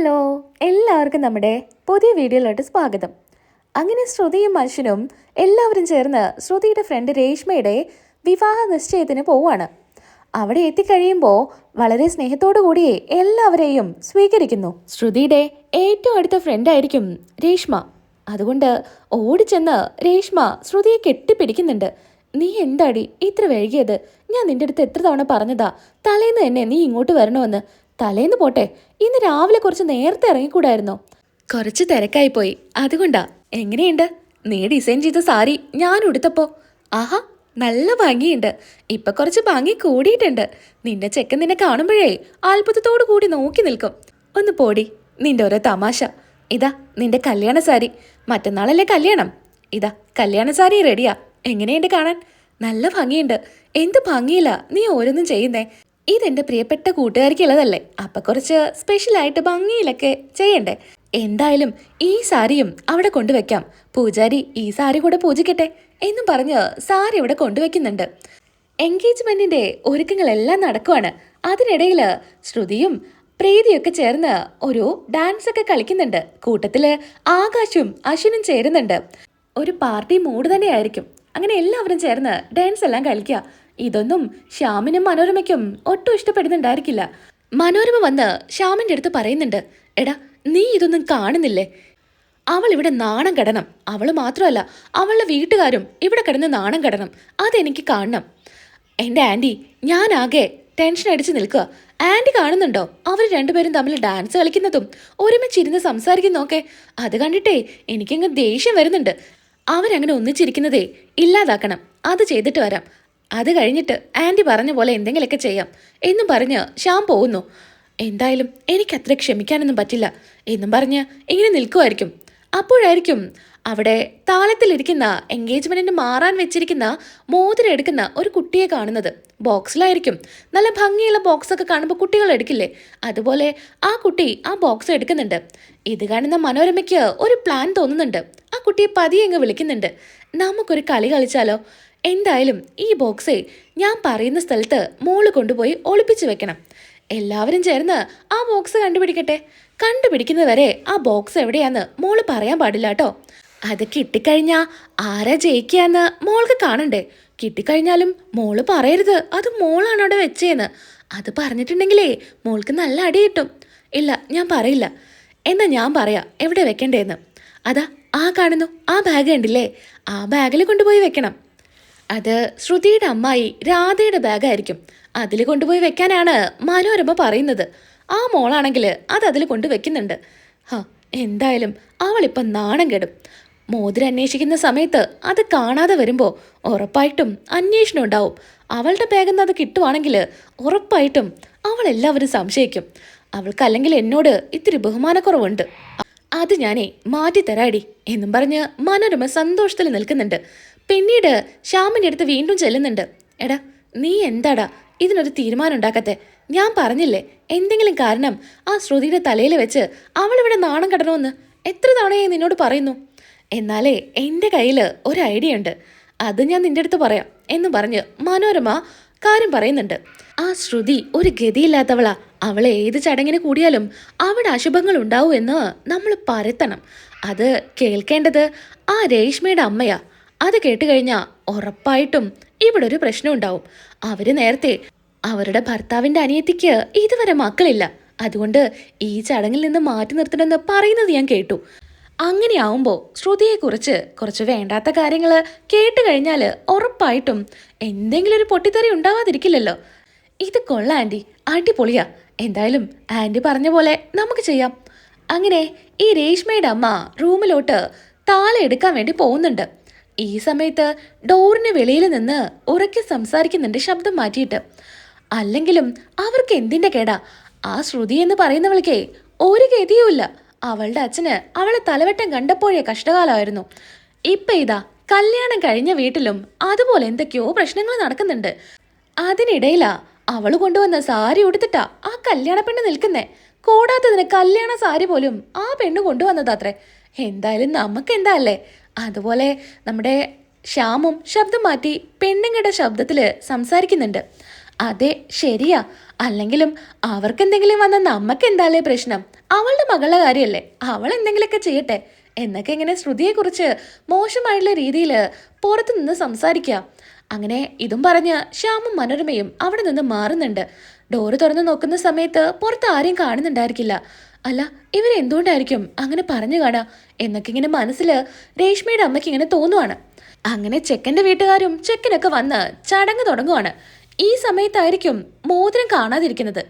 Hello എല്ലാവർക്കും നമ്മുടെ പുതിയ വീഡിയോയിലോട്ട് സ്വാഗതം. അങ്ങനെ ശ്രുതിയും മനുഷ്യനും എല്ലാവരും ചേർന്ന് ശ്രുതിയുടെ ഫ്രണ്ട് രേഷ്മയുടെ വിവാഹ നിശ്ചയത്തിന് പോവാണ് അവിടെ എത്തിക്കഴിയുമ്പോൾ വളരെ സ്നേഹത്തോടു കൂടി എല്ലാവരെയും സ്വീകരിക്കുന്നു. ശ്രുതിയുടെ ഏറ്റവും അടുത്ത ഫ്രണ്ടായിരിക്കും രേഷ്മ. അതുകൊണ്ട് ഓടിച്ചെന്ന് രേഷ്മ ശ്രുതിയെ കെട്ടിപ്പിടിക്കുന്നുണ്ട്. നീ എന്താടി ഇത്ര വൈകിയത്? ഞാൻ നിന്റെ അടുത്ത് എത്ര തവണ പറഞ്ഞതാ? തലേന്ന് തന്നെ നീ ഇങ്ങോട്ട് വരണമെന്ന്. തലേന്ന് പോട്ടെ. ഇന്ന് രാവിലെ കുറച്ച് നേരത്തെ ഇറങ്ങിക്കൂടായിരുന്നോ? കുറച്ച് തിരക്കായി പോയി അതുകൊണ്ടാ. എങ്ങനെയുണ്ട്? നീ ഡിസൈൻ ചെയ്ത സാരി ഞാൻ ഉടുത്തപ്പോ. ആഹാ നല്ല ഭംഗിയുണ്ട്. ഇപ്പൊ കുറച്ച് ഭംഗി കൂടിയിട്ടുണ്ട്. നിന്റെ ചെക്കൻ നിന്നെ കാണുമ്പോഴേ അത്ഭുതത്തോടു കൂടി നോക്കി നിൽക്കും. ഒന്ന് പോടി നിന്റെ ഓരോ തമാശ. ഇതാ നിന്റെ കല്യാണ സാരി. മറ്റന്നാളല്ലേ കല്യാണം? ഇതാ കല്യാണ സാരി റെഡിയാ എങ്ങനെയുണ്ട് കാണാൻ? നല്ല ഭംഗിയുണ്ട്. എന്ത് ഭംഗിയില്ല നീ ഓരോന്നും ചെയ്യുന്നേ. ഇതെന്റെ പ്രിയപ്പെട്ട കൂട്ടുകാരിക്കുള്ളതല്ലേ? അപ്പൊ കുറച്ച് സ്പെഷ്യലായിട്ട് ഭംഗിയിലൊക്കെ ചെയ്യണ്ടേ? എന്തായാലും ഈ സാരിയും അവിടെ കൊണ്ടുവെക്കാം പൂജാരി ഈ സാരി കൂടെ പൂജിക്കട്ടെ എന്നും പറഞ്ഞ് സാരി ഇവിടെ കൊണ്ടുവയ്ക്കുന്നുണ്ട്. എൻഗേജ്മെന്റിന്റെ ഒരുക്കങ്ങളെല്ലാം നടക്കുവാണ്. അതിനിടയിൽ ശ്രുതിയും പ്രീതിയൊക്കെ ചേർന്ന് ഒരു ഡാൻസ് ഒക്കെ കളിക്കുന്നുണ്ട്. കൂട്ടത്തിൽ ആകാശും അശ്വിനും ചേരുന്നുണ്ട്. ഒരു പാർട്ടി മൂഡ് തന്നെയായിരിക്കും. അങ്ങനെ എല്ലാവരും ചേർന്ന് ഡാൻസ് എല്ലാം കളിക്കുക. ഇതൊന്നും ശ്യാമിനും മനോരമയ്ക്കും ഒട്ടും ഇഷ്ടപ്പെടുന്നുണ്ടായിരിക്കില്ല. മനോരമ വന്ന് ശ്യാമിന്റെ അടുത്ത് പറയുന്നുണ്ട് എടാ നീ ഇതൊന്നും കാണുന്നില്ലേ? അവൾ ഇവിടെ നാണം കെടണം. അവൾ മാത്രമല്ല അവളുടെ വീട്ടുകാരും ഇവിടെ കിടന്ന് നാണം കെടണം. അതെനിക്ക് കാണണം. എന്റെ ആന്റി ഞാനാകെ ടെൻഷൻ അടിച്ച് നിൽക്കുക. ആന്റി കാണുന്നുണ്ടോ? അവർ രണ്ടുപേരും തമ്മിൽ ഡാൻസ് കളിക്കുന്നതും ഒരുമിച്ചിരുന്ന് സംസാരിക്കുന്നതൊക്കെ. അത് കണ്ടിട്ടേ എനിക്കങ്ങ് ദേഷ്യം വരുന്നുണ്ട്. അവരങ്ങനെ ഒന്നിച്ചിരിക്കുന്നതേ ഇല്ലാതാക്കണം. അത് ചെയ്തിട്ട് വരാം. അത് കഴിഞ്ഞിട്ട് ആന്റി പറഞ്ഞ പോലെ എന്തെങ്കിലുമൊക്കെ ചെയ്യാം എന്നും പറഞ്ഞ് ശ്യാം പോകുന്നു. എന്തായാലും എനിക്കത്ര ക്ഷമിക്കാനൊന്നും പറ്റില്ല എന്നും പറഞ്ഞ് ഇങ്ങനെ നിൽക്കുമായിരിക്കും. അപ്പോഴായിരിക്കും അവിടെ താളത്തിലിരിക്കുന്ന എൻഗേജ്മെന്റിന് മാറാൻ വെച്ചിരിക്കുന്ന മോതിരം എടുക്കുന്ന ഒരു കുട്ടിയെ കാണുന്നത്. ബോക്സിലായിരിക്കും. നല്ല ഭംഗിയുള്ള ബോക്സ് ഒക്കെ കാണുമ്പോൾ കുട്ടികൾ എടുക്കില്ലേ? അതുപോലെ ആ കുട്ടി ആ ബോക്സ് എടുക്കുന്നുണ്ട്. ഇത് കാണുന്ന മനോരമയ്ക്ക് ഒരു പ്ലാൻ തോന്നുന്നുണ്ട്. ആ കുട്ടിയെ പതിയെ അങ്ങ് വിളിക്കുന്നുണ്ട്. നമുക്കൊരു കളി കളിച്ചാലോ? എന്തായാലും ഈ ബോക്സേ ഞാൻ പറയുന്ന സ്ഥലത്ത് മോൾ കൊണ്ടുപോയി ഒളിപ്പിച്ചു വെക്കണം. എല്ലാവരും ചേർന്ന് ആ ബോക്സ് കണ്ടുപിടിക്കട്ടെ. കണ്ടുപിടിക്കുന്നവരെ ആ ബോക്സ് എവിടെയാന്ന് മോൾ പറയാൻ പാടില്ല കേട്ടോ. അത് കിട്ടിക്കഴിഞ്ഞാൽ ആരാ ജയിക്കാന്ന് മോൾക്ക് കാണണ്ടേ. കിട്ടിക്കഴിഞ്ഞാലും മോൾ പറയരുത്. അത് മോളാണ് അവിടെ വെച്ചേന്ന്. അത് പറഞ്ഞിട്ടുണ്ടെങ്കിലേ മോൾക്ക് നല്ല അടി കിട്ടും. ഇല്ല ഞാൻ പറയില്ല. എന്നാ ഞാൻ പറയാം എവിടെ വെക്കണ്ടേന്ന്. അതാ ആ കാണുന്നു ആ ബാഗ് കണ്ടില്ലേ? ആ ബാഗിൽ കൊണ്ടുപോയി വെക്കണം. അത് ശ്രുതിയുടെ അമ്മായി രാധയുടെ ബാഗായിരിക്കും. അതിൽ കൊണ്ടുപോയി വെക്കാനാണ് മനോരമ പറയുന്നത്. ആ മോളാണെങ്കിൽ അത് അതിൽ കൊണ്ട് വെക്കുന്നുണ്ട്. ഹാ എന്തായാലും അവളിപ്പം നാണം കെടും. മോതിരം അന്വേഷിക്കുന്ന സമയത്ത് അത് കാണാതെ വരുമ്പോൾ ഉറപ്പായിട്ടും അന്വേഷണം ഉണ്ടാവും. അവളുടെ ബാഗിൽ അത് കിട്ടുവാണെങ്കിൽ ഉറപ്പായിട്ടും അവൾ എല്ലാവരും സംശയിക്കും. അവൾക്ക് അല്ലെങ്കിൽ എന്നോട് ഇത്തിരി ബഹുമാനക്കുറവുണ്ട്. അത് ഞാനേ മാറ്റി തരാടി എന്നും പറഞ്ഞ് മനോരമ സന്തോഷത്തിൽ നിൽക്കുന്നുണ്ട്. പിന്നീട് ശ്യാമിന്റെ അടുത്ത് വീണ്ടും ചെല്ലുന്നുണ്ട്. എടാ നീ എന്താടാ? ഇതിനൊരു തീരുമാനം ഉണ്ടാക്കത്തെ ഞാൻ പറഞ്ഞില്ലേ എന്തെങ്കിലും കാരണം ആ ശ്രുതിയുടെ തലയിൽ വെച്ച് അവളിവിടെ നാണം കടണമെന്ന് എത്ര തവണയായി നിന്നോട് പറയുന്നു? എന്നാലേ എന്റെ കയ്യിൽ ഒരു ഐഡിയ ഉണ്ട്. അത് ഞാൻ നിന്റെ അടുത്ത് പറയാം എന്ന് പറഞ്ഞ് മനോരമ കാര്യം പറയുന്നുണ്ട്. ആ ശ്രുതി ഒരു ഗതിയില്ലാത്തവളാ. അവളെ ഏത് ചടങ്ങിന് കൂടിയാലും അവിടെ അശുഭങ്ങൾ ഉണ്ടാവൂ എന്ന് നമ്മൾ പരത്തണം. അത് കേൾക്കേണ്ടത് ആ രേഷ്മയുടെ അമ്മയാ. അത് കേട്ട് കഴിഞ്ഞാൽ ഉറപ്പായിട്ടും ഇവിടെ ഒരു പ്രശ്നം ഉണ്ടാവും അവർ നേരത്തെ അവരുടെ ഭർത്താവിന്റെ അനിയത്തിക്ക് ഇതുവരെ മക്കളില്ല. അതുകൊണ്ട് ഈ ചടങ്ങിൽ നിന്ന് മാറ്റി നിർത്തണമെന്ന് പറയുന്നത് ഞാൻ കേട്ടു. അങ്ങനെയാവുമ്പോൾ ശ്രുതിയെക്കുറിച്ച് കുറച്ച് വേണ്ടാത്ത കാര്യങ്ങൾ കേട്ട് കഴിഞ്ഞാൽ ഉറപ്പായിട്ടും എന്തെങ്കിലും ഒരു പൊട്ടിത്തെറി ഉണ്ടാവാതിരിക്കില്ലല്ലോ. ഇത് കൊള്ള ആന്റി അടിപൊളിയാ. എന്തായാലും ആന്റി പറഞ്ഞ പോലെ നമുക്ക് ചെയ്യാം. അങ്ങനെ ഈ രേഷ്മയുടെ അമ്മ റൂമിലോട്ട് താളെ എടുക്കാൻ വേണ്ടി പോകുന്നുണ്ട്. ഈ സമയത്ത് ഡോറിന് വെളിയിൽ നിന്ന് ഉറക്കെ സംസാരിക്കുന്നുണ്ട് ശബ്ദം മാറ്റിയിട്ട്. അല്ലെങ്കിലും അവർക്ക് എന്തിന്റെ കേടാ? ആ ശ്രുതി എന്ന് പറയുന്നവൾക്കേ ഒരു ഗതിയുമില്ല. അവളുടെ അച്ഛന് അവളെ തലവെട്ടം കണ്ടപ്പോഴേ കഷ്ടകാലമായിരുന്നു. ഇപ്പൊ ഇതാ കല്യാണം കഴിഞ്ഞ വീട്ടിലും അതുപോലെ എന്തൊക്കെയോ പ്രശ്നങ്ങൾ നടക്കുന്നുണ്ട്. അതിനിടയിലാ അവൾ കൊണ്ടുവന്ന സാരി ഉടുത്തിട്ടാ ആ കല്യാണ പെണ്ണ് നിൽക്കുന്നേ. കൂടാത്തതിന് കല്യാണ സാരി പോലും ആ പെണ്ണ് കൊണ്ടുവന്നതാത്രേ. എന്തായാലും നമുക്ക് എന്താ അല്ലേ? അതുപോലെ നമ്മുടെ ശ്യാമും ശബ്ദം മാറ്റി പെണ്ണുങ്ങളുടെ ശബ്ദത്തിൽ സംസാരിക്കുന്നുണ്ട്. അതെ ശരിയാ. അല്ലെങ്കിലും അവർക്കെന്തെങ്കിലും വന്ന നമുക്ക് എന്താല്ലേ പ്രശ്നം? അവളുടെ മകളുടെ കാര്യമല്ലേ അവൾ എന്തെങ്കിലുമൊക്കെ ചെയ്യട്ടെ. എന്നൊക്കെ ഇങ്ങനെ ശ്രുതിയെക്കുറിച്ച് മോശമായിട്ടുള്ള രീതിയിൽ പുറത്തു നിന്ന് സംസാരിക്കുക അങ്ങനെ ഇതും പറഞ്ഞ് ശ്യാമും മനോരമയും അവിടെ നിന്ന് മാറുന്നുണ്ട്. ഡോറ് തുറന്ന് നോക്കുന്ന സമയത്ത് പുറത്ത് ആരെയും കാണുന്നുണ്ടായിരിക്കില്ല. അല്ല ഇവരെന്തുകൊണ്ടായിരിക്കും അങ്ങനെ പറഞ്ഞു കാണുക എന്നൊക്കെ ഇങ്ങനെ മനസ്സിൽ രേഷ്മയുടെ അമ്മയ്ക്ക് ഇങ്ങനെ തോന്നുവാണ്. അങ്ങനെ ചെക്കന്റെ വീട്ടുകാരും ചെക്കനൊക്കെ വന്ന് ചടങ്ങ് തുടങ്ങുവാണ്. ഈ സമയത്തായിരിക്കും മോതിരം കാണാതിരിക്കുന്നത്.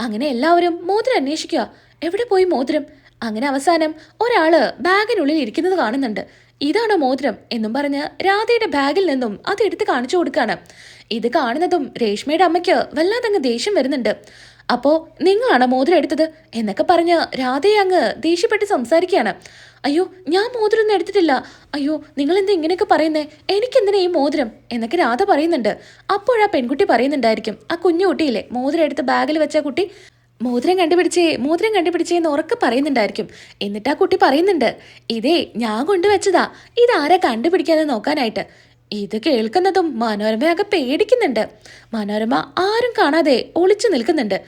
അങ്ങനെ എല്ലാവരും മോതിരം അന്വേഷിക്കുക. എവിടെ പോയി മോതിരം? അങ്ങനെ അവസാനം ഒരാൾ ബാഗിനുള്ളിൽ ഇരിക്കുന്നത് കാണുന്നുണ്ട്. ഇതാണ് മോതിരം എന്നും പറഞ്ഞ് രാധയുടെ ബാഗിൽ നിന്നും അത് എടുത്ത് കാണിച്ചു കൊടുക്കുകയാണ് ഇത് കാണുന്നതും രേഷ്മയുടെ അമ്മയ്ക്ക് വല്ലാതങ്ങ് ദേഷ്യം വരുന്നുണ്ട്. അപ്പോ നിങ്ങളാണ് മോതിരം എടുത്തത്? എന്നൊക്കെ പറഞ്ഞ് രാധയെ അങ്ങ് ദേഷ്യപ്പെട്ട് സംസാരിക്കുകയാണ്. അയ്യോ ഞാൻ മോതിരം ഒന്നും എടുത്തിട്ടില്ല. അയ്യോ നിങ്ങൾ എന്താ ഇങ്ങനെയൊക്കെ പറയുന്നേ? എനിക്കെന്തിനാ ഈ മോതിരം? എന്നൊക്കെ രാധ പറയുന്നുണ്ട്. അപ്പോഴാ പെൺകുട്ടി പറയുന്നുണ്ടായിരിക്കും ആ കുഞ്ഞു കുട്ടിയില്ലേ മോതിരം എടുത്ത് ബാഗിൽ വെച്ച കുട്ടി? മോതിരം കണ്ടുപിടിച്ചേ മോതിരം കണ്ടുപിടിച്ചേ എന്ന് ഉറക്കെ പറയുന്നുണ്ടായിരിക്കും. എന്നിട്ട് ആ കുട്ടി പറയുന്നുണ്ട് ഇതേ ഞാൻ കൊണ്ടുവച്ചതാ. ഇതാരാ കണ്ടുപിടിക്കാതെ നോക്കാനായിട്ട്? ഇത് കേൾക്കുന്നതും മനോരമയൊക്കെ പേടിക്കുന്നുണ്ട്. മനോരമ ആരും കാണാതെ ഒളിച്ചു നിൽക്കുന്നുണ്ട്.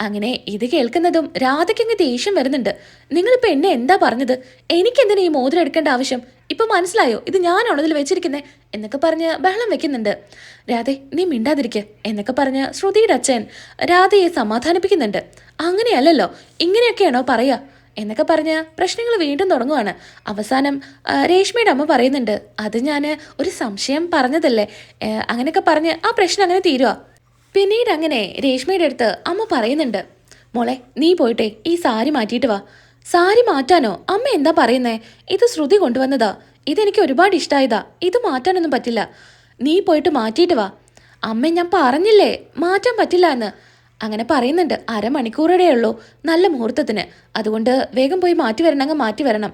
അങ്ങനെ ഇത് കേൾക്കുന്നതും രാധയ്ക്കങ്ങ് ദേഷ്യം വരുന്നുണ്ട്. നിങ്ങളിപ്പോൾ എന്നെ എന്താ പറഞ്ഞത്? എനിക്കെന്തിനാ ഈ മോതിരം എടുക്കേണ്ട ആവശ്യം? ഇപ്പൊ മനസ്സിലായോ? ഇത് ഞാനാണോ ഇതിൽ വെച്ചിരിക്കുന്നത് എന്നൊക്കെ പറഞ്ഞ് ബഹളം വെക്കുന്നുണ്ട്. രാധെ നീ മിണ്ടാതിരിക്കുക എന്നൊക്കെ പറഞ്ഞ് ശ്രുതിയുടെ അച്ഛൻ രാധയെ സമാധാനിപ്പിക്കുന്നുണ്ട്. അങ്ങനെയല്ലല്ലോ. ഇങ്ങനെയൊക്കെയാണോ പറയാ? എന്നൊക്കെ പറഞ്ഞ് പ്രശ്നങ്ങൾ വീണ്ടും തുടങ്ങുവാണ്. അവസാനം രേഷ്മയുടെ അമ്മ പറയുന്നുണ്ട് അത് ഞാൻ ഒരു സംശയം പറഞ്ഞതല്ലേ? അങ്ങനെയൊക്കെ പറഞ്ഞ് ആ പ്രശ്നം അങ്ങനെ തീരുക പിന്നീട് അങ്ങനെ രേഷ്മയുടെ അടുത്ത് അമ്മ പറയുന്നുണ്ട് മോളെ നീ പോയിട്ടെ ഈ സാരി മാറ്റിയിട്ട് വാ. സാരി മാറ്റാനോ? അമ്മ എന്താ പറയുന്നേ? ഇത് ശ്രുതി കൊണ്ടുവന്നതാ. ഇതെനിക്ക് ഒരുപാട് ഇഷ്ടമായതാ ഇത് മാറ്റാനൊന്നും പറ്റില്ല. നീ പോയിട്ട് മാറ്റിയിട്ട് വാ. അമ്മ ഞാൻ പറഞ്ഞില്ലേ? മാറ്റാൻ പറ്റില്ല എന്ന്. അങ്ങനെ പറയുന്നുണ്ട്. അരമണിക്കൂറേ ഉള്ളൂ നല്ല മുഹൂർത്തത്തിന്. അതുകൊണ്ട് വേഗം പോയി മാറ്റി വരണമെങ്കിൽ മാറ്റി വരണം.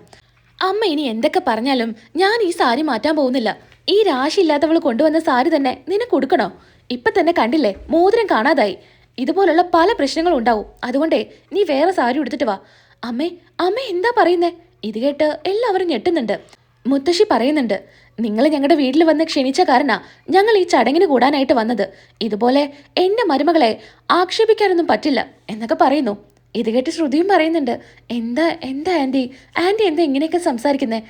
അമ്മ ഇനി എന്തൊക്കെ പറഞ്ഞാലും ഞാൻ ഈ സാരി മാറ്റാൻ പോകുന്നില്ല. ഈ രാശിയില്ലാത്തവൾ കൊണ്ടുവന്ന സാരി തന്നെ നിനക്ക് കൊടുക്കണോ ഇപ്പൊ തന്നെ കണ്ടില്ലേ മോതിരം കാണാതായി. ഇതുപോലുള്ള പല പ്രശ്നങ്ങളും ഉണ്ടാവും. അതുകൊണ്ടേ നീ വേറെ സാരി എടുത്തിട്ട് വാ. അമ്മേ അമ്മ എന്താ പറയുന്നേ? ഇത് കേട്ട് എല്ലാവരും ഞെട്ടുന്നുണ്ട്. മുത്തശ്ശി പറയുന്നുണ്ട് നിങ്ങൾ ഞങ്ങളുടെ വീട്ടിൽ വന്ന് ക്ഷണിച്ച കാരണ ഞങ്ങൾ ഈ ചടങ്ങിന് കൂടാനായിട്ട് വന്നത്. ഇതുപോലെ എന്റെ മരുമകളെ ആക്ഷേപിക്കാനൊന്നും പറ്റില്ല എന്നൊക്കെ പറയുന്നു. ഇത് കേട്ട് ശ്രുതിയും പറയുന്നുണ്ട്. എന്താ എന്താ ആന്റി ആന്റി എന്താ ഇങ്ങനെയൊക്കെ സംസാരിക്കുന്നേ?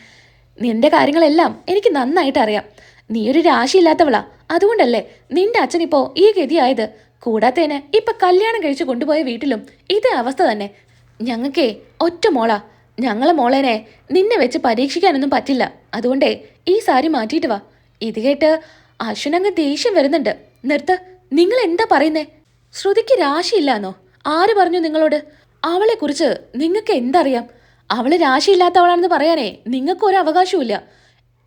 നിന്റെ കാര്യങ്ങളെല്ലാം എനിക്ക് നന്നായിട്ട് അറിയാം. നീ ഒരു രാശിയില്ലാത്തവളാ. അതുകൊണ്ടല്ലേ നിന്റെ അച്ഛൻ ഇപ്പോ ഈ ഗതിയായത്? കൂടാത്തേന് ഇപ്പൊ കല്യാണം കഴിച്ചു കൊണ്ടുപോയ വീട്ടിലും ഇതേ അവസ്ഥ തന്നെ. ഞങ്ങൾക്കേ ഒറ്റ മോളാ. ഞങ്ങളെ മോളേനെ നിന്നെ വെച്ച് പരീക്ഷിക്കാനൊന്നും പറ്റില്ല. അതുകൊണ്ടേ ഈ സാരി മാറ്റിയിട്ട് വാ. ഇത് കേട്ട് അശ്വനങ്ങ് ദേഷ്യം വരുന്നുണ്ട്. നിർത്ത് നിങ്ങൾ എന്താ പറയുന്നേ? ശ്രുതിക്ക് രാശിയില്ലാന്നോ? ആര് പറഞ്ഞു നിങ്ങളോട്? അവളെ കുറിച്ച് നിങ്ങൾക്ക് എന്തറിയാം? അവൾ രാശിയില്ലാത്തവളാണെന്ന് പറയാനേ നിങ്ങൾക്ക് ഒരു അവകാശവുമില്ല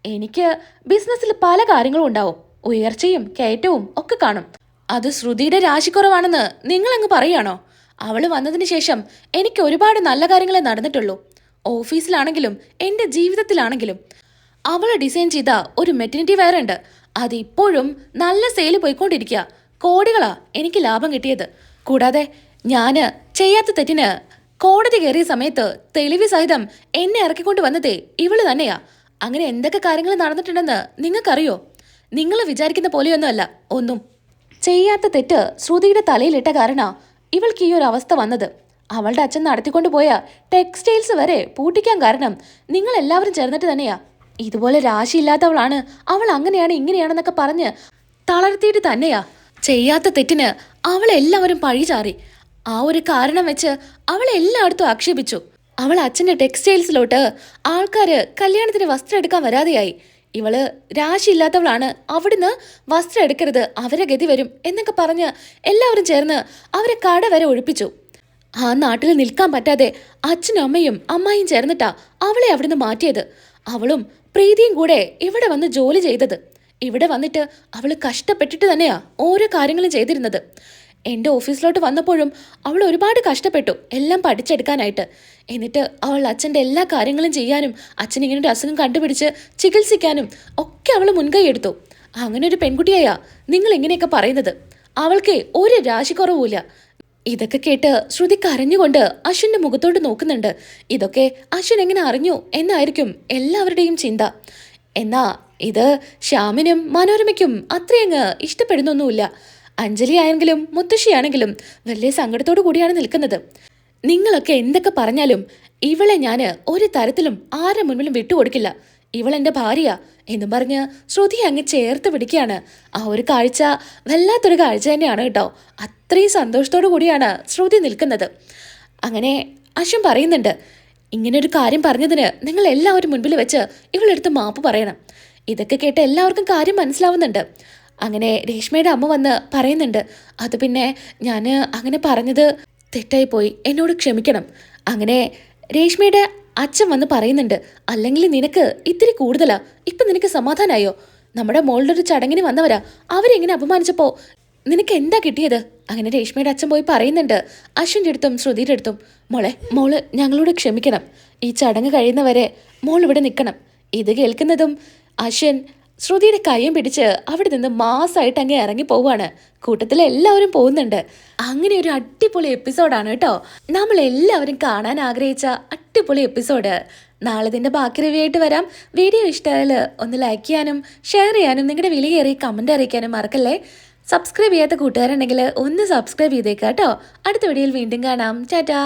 എനിക്ക് ബിസിനസ്സിൽ പല കാര്യങ്ങളും ഉണ്ടാവും. ഉയർച്ചയും കയറ്റവും ഒക്കെ കാണും. അത് ശ്രുതിയുടെ രാശിക്കുറവാണെന്ന് നിങ്ങളങ്ങ് പറയുകയാണോ? അവൾ വന്നതിന് ശേഷം എനിക്ക് ഒരുപാട് നല്ല കാര്യങ്ങളെ നടന്നിട്ടുള്ളൂ. ഓഫീസിലാണെങ്കിലും എന്റെ ജീവിതത്തിലാണെങ്കിലും. അവൾ ഡിസൈൻ ചെയ്ത ഒരു മെറ്റർനിറ്റി വെയർ ഉണ്ട്. അത് ഇപ്പോഴും നല്ല സെയിൽ പോയിക്കൊണ്ടിരിക്കുക. കോടികളാ എനിക്ക് ലാഭം കിട്ടിയത്. കൂടാതെ ഞാൻ ചെയ്യാത്ത തെറ്റിന് കോടതി കയറിയ സമയത്ത് തെളിവ് സഹിതം എന്നെ ഇറക്കിക്കൊണ്ട് വന്നതേ ഇവൾ തന്നെയാ. അങ്ങനെ എന്തൊക്കെ കാര്യങ്ങൾ നടന്നിട്ടുണ്ടെന്ന് നിങ്ങൾക്കറിയോ? നിങ്ങൾ വിചാരിക്കുന്ന പോലെയൊന്നുമല്ല. ഒന്നും ചെയ്യാത്ത തെറ്റ് ശ്രുതിയുടെ തലയിലിട്ട കാരണ ഇവൾക്ക് ഈ ഒരു അവസ്ഥ വന്നത്. അവളുടെ അച്ഛൻ നടത്തിക്കൊണ്ട് പോയ ടെക്സ്റ്റൈൽസ് വരെ പൂട്ടിക്കാൻ കാരണം നിങ്ങൾ എല്ലാവരും ചേർന്നിട്ട് തന്നെയാ. ഇതുപോലെ രാശിയില്ലാത്തവളാണ്. അവൾ അങ്ങനെയാണ് ഇങ്ങനെയാണെന്നൊക്കെ പറഞ്ഞ് തളർത്തിയിട്ട് തന്നെയാ. ചെയ്യാത്ത തെറ്റിന് അവളെ എല്ലാവരും പഴി ചാറി ആ ഒരു കാരണം വെച്ച് അവളെ എല്ലായിടത്തും ആക്ഷേപിച്ചു. അവൾ അച്ഛന്റെ ടെക്സ്റ്റൈൽസിലോട്ട് ആൾക്കാര് കല്യാണത്തിന് വസ്ത്രം എടുക്കാൻ വരാതെയായി. ഇവൾ രാശിയില്ലാത്തവളാണ്. അവിടുന്ന് വസ്ത്രം എടുക്കരുത്. അവരെ ഗതി വരും എന്നൊക്കെ പറഞ്ഞ് എല്ലാവരും ചേർന്ന് അവരെ കട വരെ ഒഴിപ്പിച്ചു. ആ നാട്ടിൽ നിൽക്കാൻ പറ്റാതെ അച്ഛനും അമ്മയും അമ്മായും ചേർന്നിട്ടാ അവളെ അവിടുന്ന് മാറ്റിയത്. അവളും പ്രീതിയും കൂടെ ഇവിടെ വന്ന് ജോലി ചെയ്തത്. ഇവിടെ വന്നിട്ട് അവൾ കഷ്ടപ്പെട്ടിട്ട് തന്നെയാ ഓരോ കാര്യങ്ങളും ചെയ്തിരുന്നത്. എന്റെ ഓഫീസിലോട്ട് വന്നപ്പോഴും അവൾ ഒരുപാട് കഷ്ടപ്പെട്ടു എല്ലാം പഠിച്ചെടുക്കാനായിട്ട്. എന്നിട്ട് അവൾ അച്ഛന്റെ എല്ലാ കാര്യങ്ങളും ചെയ്യാനും അച്ഛൻ ഇങ്ങനെ ഒരു അസുഖം കണ്ടുപിടിച്ച് ചികിത്സിക്കാനും ഒക്കെ അവൾ മുൻകൈ എടുത്തു. അങ്ങനെ ഒരു പെൺകുട്ടിയായാ നിങ്ങൾ ഇങ്ങനെയൊക്കെ പറയുന്നത്. അവൾക്ക് ഒരു രാശിക്കുറവുമില്ല. ഇതൊക്കെ കേട്ട് ശ്രുതി കരഞ്ഞുകൊണ്ട് അശ്വിന്റെ മുഖത്തോട്ട് നോക്കുന്നുണ്ട്. ഇതൊക്കെ അശ്വിൻ എങ്ങനെ അറിഞ്ഞു എന്നായിരിക്കും എല്ലാവരുടെയും ചിന്ത. എന്നാ ഇത് ശ്യാമിനും മനോരമയ്ക്കും അത്രയങ്ങ് ഇഷ്ടപ്പെടുന്നൊന്നുമില്ല. അഞ്ജലി ആയെങ്കിലും മുത്തശ്ശിയാണെങ്കിലും വലിയ സങ്കടത്തോടു കൂടിയാണ് നിൽക്കുന്നത്. നിങ്ങളൊക്കെ എന്തൊക്കെ പറഞ്ഞാലും ഇവളെ ഞാൻ ഒരു തരത്തിലും ആരുടെ മുൻപിലും വിട്ടുകൊടുക്കില്ല. ഇവളെന്റെ ഭാര്യയാ എന്നും പറഞ്ഞ് ശ്രുതി അങ്ങ് ചേർത്ത് പിടിക്കുകയാണ്. ആ ഒരു കാഴ്ച വല്ലാത്തൊരു കാഴ്ച തന്നെയാണ് കേട്ടോ. അത്രയും സന്തോഷത്തോടു കൂടിയാണ് ശ്രുതി നിൽക്കുന്നത്. അങ്ങനെ അശ്വൻ പറയുന്നുണ്ട് ഇങ്ങനെ ഒരു കാര്യം പറഞ്ഞതിന് നിങ്ങൾ എല്ലാവരും മുൻപിൽ വെച്ച് ഇവളെടുത്ത് മാപ്പ് പറയണം. ഇതൊക്കെ കേട്ട് എല്ലാവർക്കും കാര്യം മനസ്സിലാവുന്നുണ്ട്. അങ്ങനെ രേഷ്മയുടെ അമ്മ വന്ന് പറയുന്നുണ്ട് അത് പിന്നെ ഞാൻ അങ്ങനെ പറഞ്ഞത് തെറ്റായി പോയി എന്നോട് ക്ഷമിക്കണം. അങ്ങനെ രേഷ്മയുടെ അച്ഛൻ വന്ന് പറയുന്നുണ്ട് അല്ലെങ്കിൽ നിനക്ക് ഇത്തിരി കൂടുതലാ. ഇപ്പൊ നിനക്ക് സമാധാനായോ? നമ്മുടെ മോളുടെ ഒരു ചടങ്ങിന് വന്നവരാ. അവരെങ്ങനെ അപമാനിച്ചപ്പോ? നിനക്ക് എന്താ കിട്ടിയത്? അങ്ങനെ രേഷ്മയുടെ അച്ഛൻ പോയി പറയുന്നുണ്ട് അശ്വിന്റെ അടുത്തും ശ്രുതിയുടെ അടുത്തും. മോളെ മോൾ ഞങ്ങളോട് ക്ഷമിക്കണം. ഈ ചടങ്ങ് കഴിയുന്നവരെ മോൾ ഇവിടെ നിൽക്കണം. ഇത് കേൾക്കുന്നതും അശ്വൻ ശ്രുതിയുടെ കയ്യും പിടിച്ച് അവിടെ നിന്ന് മാസമായിട്ട് അങ്ങ് ഇറങ്ങി പോവാണ് കൂട്ടത്തിൽ എല്ലാവരും പോകുന്നുണ്ട്. അങ്ങനെ ഒരു അടിപൊളി എപ്പിസോഡാണ് കേട്ടോ. നമ്മൾ എല്ലാവരും കാണാൻ ആഗ്രഹിച്ച അടിപൊളി എപ്പിസോഡ്. നാളെ ഇതിന്റെ ബാക്കി റിവ്യൂ ആയിട്ട് വരാം. വീഡിയോ ഇഷ്ടമായാൽ ഒന്ന് ലൈക്ക് ചെയ്യാനും ഷെയർ ചെയ്യാനും നിങ്ങളുടെ വിലയേറി കമന്റ് അറിയിക്കാനും മറക്കല്ലേ? സബ്സ്ക്രൈബ് ചെയ്യാത്ത കൂട്ടുകാരുണ്ടെങ്കിൽ ഒന്ന് സബ്സ്ക്രൈബ് ചെയ്തേക്കാം കേട്ടോ. അടുത്ത വീഡിയോയിൽ വീണ്ടും കാണാം. ടാറ്റാ.